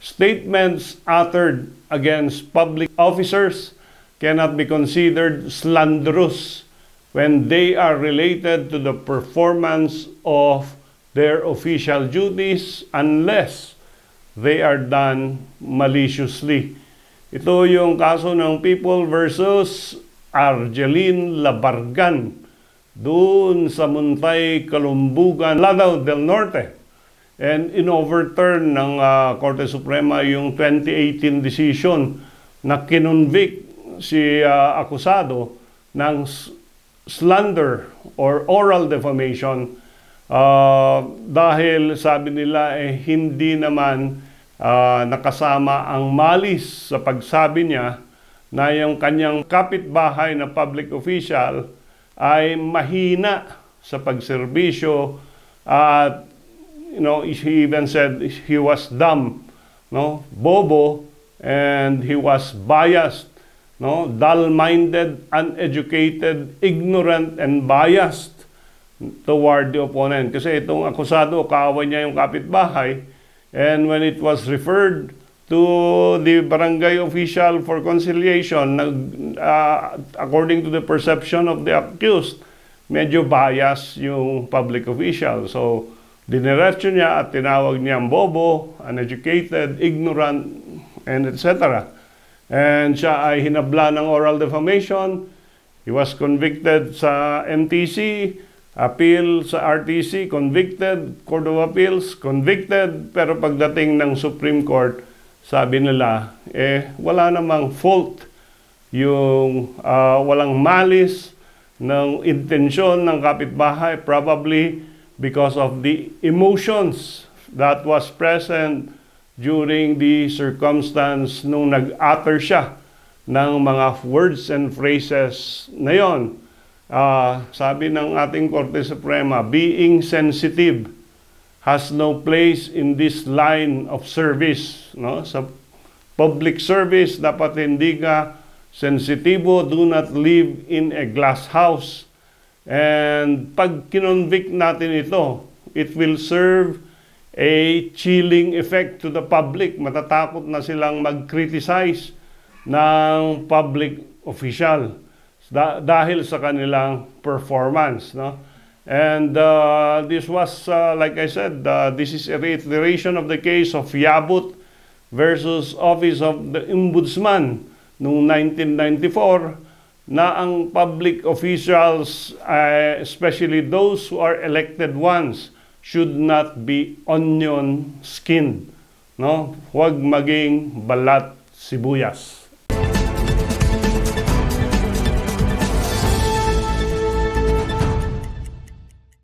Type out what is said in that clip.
statements uttered against public officers cannot be considered slanderous when they are related to the performance of their official duties unless they are done maliciously. Ito yung kaso ng People versus Argeline Labargan doon sa Muntay, Kalumbugan, Lanao del Norte. And in-overturn ng ah, Korte Suprema yung 2018 decision na kinonvict si ah, akusado ng slander or oral defamation. Ah, dahil sabi nila eh hindi naman ah, nakasama ang malis sa pagsabi niya na yung kanyang kapitbahay na public official ay mahina sa pagserbisyo at you know he even said he was dumb no? Bobo and he was biased no? Dull-minded uneducated ignorant and biased toward the opponent. Kasi itong akusado kaaway niya yung kapitbahay and when it was referred to the barangay official for conciliation nag ah, according to the perception of the accused medyo bias yung public official. So diniretso niya at tinawag niyang bobo uneducated ignorant and etc and siya ay hinabla ng oral defamation. He was convicted sa MTC, appeal sa RTC, convicted, Court of Appeals, convicted, pero pagdating ng Supreme Court, sabi nila, eh, wala namang fault yung ah, walang malis ng intensyon ng kapitbahay, probably because of the emotions that was present during the circumstance nung nag-utter siya ng mga words and phrases na yon. Ah, sabi ng ating Korte Suprema, being sensitive has no place in this line of service. No? Sa public service, dapat hindi ka sensitibo, do not live in a glass house. And pag kinonvict natin ito, it will serve a chilling effect to the public. Matatakot na silang mag-criticize ng public official da- dahil sa kanilang performance no and uh, this was uh, like I said uh, this is a reiteration of the case of Yabut versus Office of the Ombudsman noong 1994 na ang public officials uh, especially those who are elected ones should not be onion skin no? Huwag maging balat sibuyas